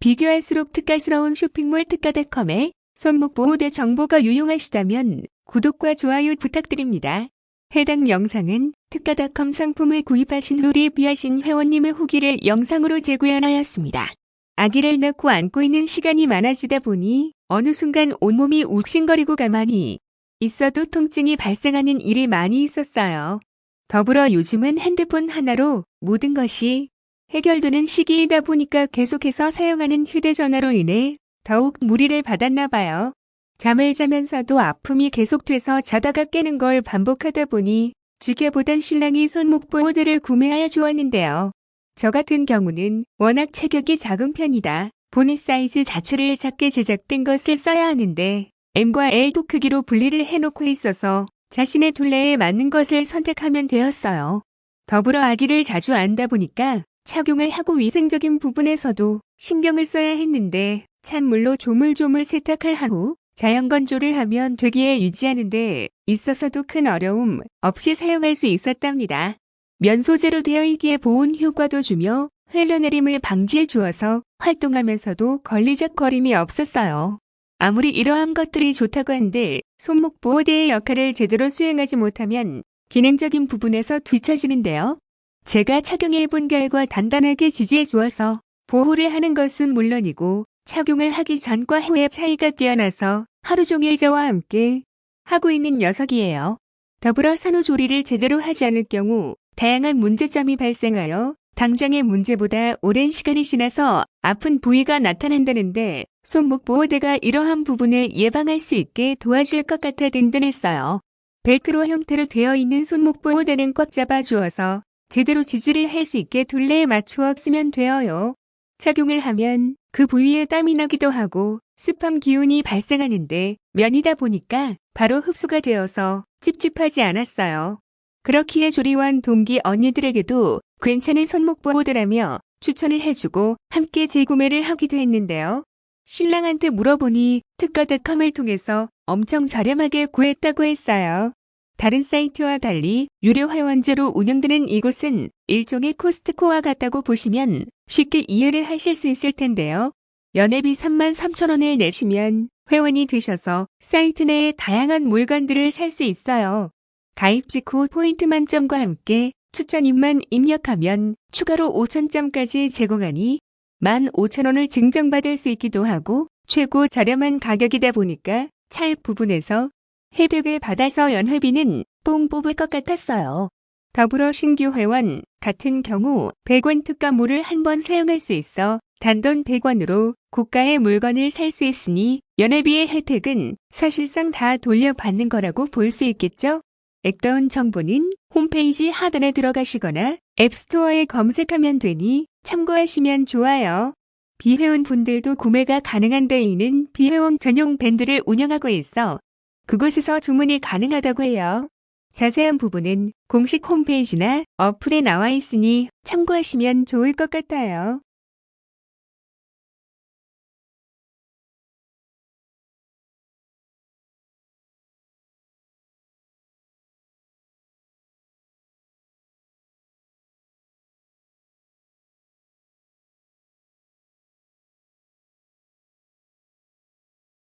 비교할수록 특가스러운 쇼핑몰 특가닷컴에 손목 보호대 정보가 유용하시다면 구독과 좋아요 부탁드립니다. 해당 영상은 특가닷컴 상품을 구입하신 후 리뷰하신 회원님의 후기를 영상으로 재구현하였습니다. 아기를 낳고 안고 있는 시간이 많아지다 보니 어느 순간 온몸이 욱신거리고 가만히 있어도 통증이 발생하는 일이 많이 있었어요. 더불어 요즘은 핸드폰 하나로 모든 것이 해결되는 시기이다 보니까 계속해서 사용하는 휴대전화로 인해 더욱 무리를 받았나 봐요. 잠을 자면서도 아픔이 계속돼서 자다가 깨는 걸 반복하다 보니 지켜보던 신랑이 손목 보호대를 구매하여 주었는데요. 저 같은 경우는 워낙 체격이 작은 편이다. 보니 사이즈 자체를 작게 제작된 것을 써야 하는데 M과 L도 크기로 분리를 해놓고 있어서 자신의 둘레에 맞는 것을 선택하면 되었어요. 더불어 아기를 자주 안다 보니까 착용을 하고 위생적인 부분에서도 신경을 써야 했는데 찬물로 조물조물 세탁을 하고 자연건조를 하면 되기에 유지하는 데 있어서도 큰 어려움 없이 사용할 수 있었답니다. 면 소재로 되어 있기에 보온 효과도 주며 흘러내림을 방지해 주어서 활동하면서도 걸리적거림이 없었어요. 아무리 이러한 것들이 좋다고 한들 손목 보호대의 역할을 제대로 수행하지 못하면 기능적인 부분에서 뒤처지는데요. 제가 착용해 본 결과 단단하게 지지해 주어서 보호를 하는 것은 물론이고 착용을 하기 전과 후의 차이가 뛰어나서 하루 종일 저와 함께 하고 있는 녀석이에요. 더불어 산후조리를 제대로 하지 않을 경우 다양한 문제점이 발생하여 당장의 문제보다 오랜 시간이 지나서 아픈 부위가 나타난다는데 손목 보호대가 이러한 부분을 예방할 수 있게 도와줄 것 같아 든든했어요. 벨크로 형태로 되어 있는 손목 보호대는 꽉 잡아주어서 제대로 지지를 할 수 있게 둘레에 맞추어 쓰면 되어요. 착용을 하면 그 부위에 땀이 나기도 하고 습함 기운이 발생하는데 면이다 보니까 바로 흡수가 되어서 찝찝하지 않았어요. 그렇기에 조리원 동기 언니들에게도 괜찮은 손목 보호대라며 추천을 해주고 함께 재구매를 하기도 했는데요. 신랑한테 물어보니 특가닷컴을 통해서 엄청 저렴하게 구했다고 했어요. 다른 사이트와 달리 유료 회원제로 운영되는 이곳은 일종의 코스트코와 같다고 보시면 쉽게 이해를 하실 수 있을 텐데요. 연회비 3만 3천 원을 내시면 회원이 되셔서 사이트 내에 다양한 물건들을 살 수 있어요. 가입 직후 포인트 만점과 함께 추천인만 입력하면 추가로 5천점까지 제공하니 15,000원을 증정받을 수 있기도 하고 최고 저렴한 가격이다 보니까 차입 부분에서 혜택을 받아서 연회비는 뽕 뽑을 것 같았어요. 더불어 신규 회원 같은 경우 100원 특가물을 한 번 사용할 수 있어 단돈 100원으로 고가의 물건을 살 수 있으니 연회비의 혜택은 사실상 다 돌려받는 거라고 볼 수 있겠죠? 액다운 정보는 홈페이지 하단에 들어가시거나 앱스토어에 검색하면 되니 참고하시면 좋아요. 비회원 분들도 구매가 가능한 데에 있는 비회원 전용 밴드를 운영하고 있어 그곳에서 주문이 가능하다고 해요. 자세한 부분은 공식 홈페이지나 어플에 나와 있으니 참고하시면 좋을 것 같아요.